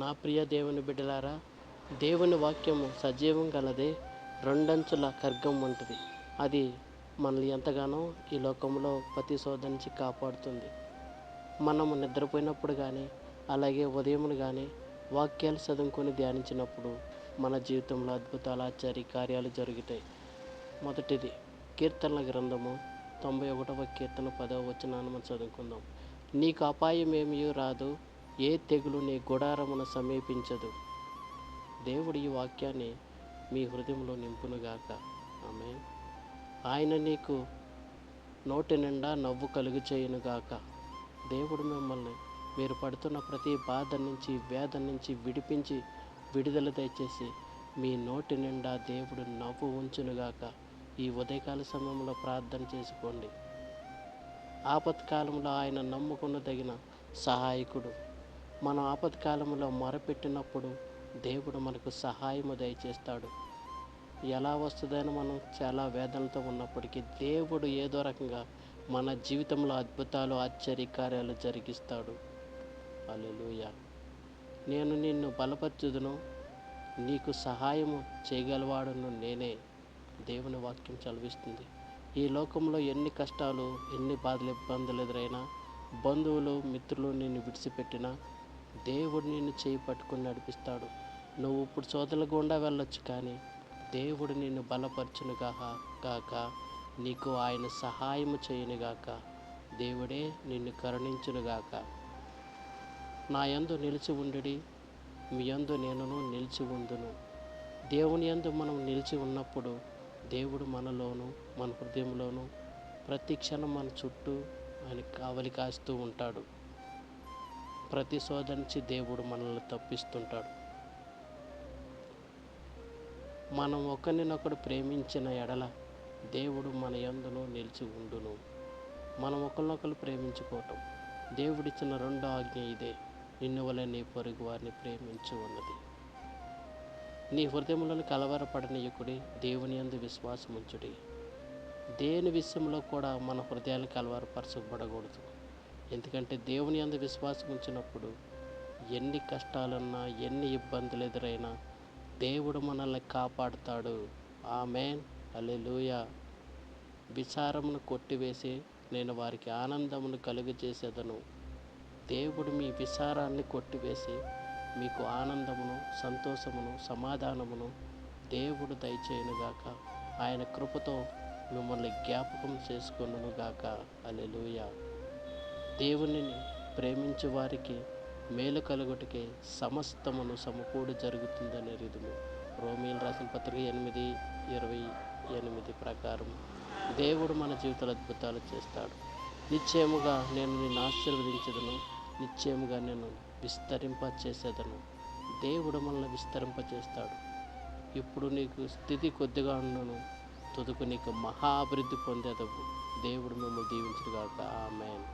నా ప్రియ దేవుని బిడ్డలారా దేవుని వాక్యము సజీవం గలదే రెండంచుల ఖర్గం వంటిది. అది మనల్ని ఎంతగానో ఈ లోకంలో ప్రతి శోధ కాపాడుతుంది. మనము నిద్రపోయినప్పుడు కానీ అలాగే ఉదయములు కానీ వాక్యాలు చదువుకొని ధ్యానించినప్పుడు మన జీవితంలో అద్భుతాలు ఆశ్చర్య కార్యాలు జరుగుతాయి. మొదటిది కీర్తనల గ్రంథము తొంభై ఒకటవ కీర్తన పదవ వచ్చినాను మనం చదువుకుందాం. నీకు అపాయం ఏమీ రాదు ఏ తెగులు నీ గుడారమును సమీపించదు. దేవుడు ఈ వాక్యాన్ని మీ హృదయంలో నింపునుగాక. ఆమె ఆయన నీకు నోటి నిండా నవ్వు కలుగు చేయునుగాక దేవుడు మిమ్మల్ని మీరు పడుతున్న ప్రతి బాధ నుంచి వేదన నుంచి విడిపించి విడుదల దయచేసి మీ నోటి నిండా దేవుడు నవ్వు ఉంచునుగాక. ఈ ఉదయకాల సమయంలో ప్రార్థన చేసుకోండి. ఆపత్కాలంలో ఆయన నమ్ముకున్న తగిన సహాయకుడు. మనం ఆపత్కాలంలో మొరపెట్టినప్పుడు దేవుడు మనకు సహాయము దయచేస్తాడు. ఎలా వస్తుందని మనం చాలా వేదనతో ఉన్నప్పటికీ దేవుడు ఏదో రకంగా మన జీవితంలో అద్భుతాలు ఆశ్చర్య కార్యాలు జరిగిస్తాడు. అలెలుయ నేను నిన్ను బలపరచుదును నీకు సహాయము చేయగలవాడును నేనే. దేవుని వాక్యం చదివిస్తుంది. ఈ లోకంలో ఎన్ని కష్టాలు ఎన్ని బాధలు ఇబ్బందులు ఎదురైనా బంధువులు మిత్రులు నిన్ను విడిచిపెట్టినా దేవుడు నిన్ను చేయి పట్టుకుని నడిపిస్తాడు. నువ్వు ఇప్పుడు సోదరుల గుండా వెళ్ళొచ్చు కానీ దేవుడు నిన్ను బలపరచునుగా గాక నీకు ఆయన సహాయము చేయనుగాక. దేవుడే నిన్ను కరుణించునుగాక. నా యందు నిలిచి ఉండి మీ యందు నేనును నిలిచి ఉందును దేవుని యందు మనం నిలిచి ఉన్నప్పుడు దేవుడు మనలోను మన హృదయంలోను ప్రతి క్షణం మన చుట్టూ ఆయన కావలి కాస్తూ ఉంటాడు. ప్రతి శోధ నుంచి దేవుడు మనల్ని తప్పిస్తుంటాడు. మనం ఒకరినొకడు ప్రేమించిన ఎడల దేవుడు మన యందును నిలిచి ఉండును. మనం ఒకరినొకరు ప్రేమించుకోవటం. దేవుడిచ్చిన రెండో ఆజ్ఞ ఇదే. నిన్ను వలె నీ పొరుగు వారిని ప్రేమించు ఉన్నది. నీ హృదయంలోని కలవరపడనీయకుడి దేవుని యందు విశ్వాసముంచుడి. దేని విషయంలో కూడా మన హృదయాలు కలవరపరచబడకూడదు. ఎందుకంటే దేవుని అందు విశ్వాసం ఉంచినప్పుడు ఎన్ని కష్టాలున్నా ఎన్ని ఇబ్బందులు ఎదురైనా దేవుడు మనల్ని కాపాడుతాడు. ఆమెన్. అలెలుయ విచారమును కొట్టివేసి నేను వారికి ఆనందమును కలుగజేసేదను. దేవుడు మీ విచారాన్ని కొట్టివేసి మీకు ఆనందమును సంతోషమును సమాధానమును దేవుడు దయచేయునుగాక. ఆయన కృపతో మిమ్మల్ని జ్ఞాపకం చేసుకొనుగాక అలెలుయా దేవునిని ప్రేమించే వారికి మేలు కలుగుటకే సమస్తమును సమకూడు జరుగుతుందనే రీతిలో రోమిల్ రాసిన పత్రిక ఎనిమిది ఇరవై ఎనిమిది ప్రకారం దేవుడు మన జీవితంలో అద్భుతాలు చేస్తాడు. నిశ్చయముగా నేను నిన్ను ఆశీర్వదించదును. నిశ్చయముగా నేను విస్తరింప చేసేదను దేవుడు మనల్ని విస్తరింప చేస్తాడు ఇప్పుడు నీకు స్థితి కొద్దిగా ఉండను. తుదుకు నీకు మహా అభివృద్ధి పొందేదవు. దేవుడు మిమ్మల్ని దీవించుగాక ఆమెన్.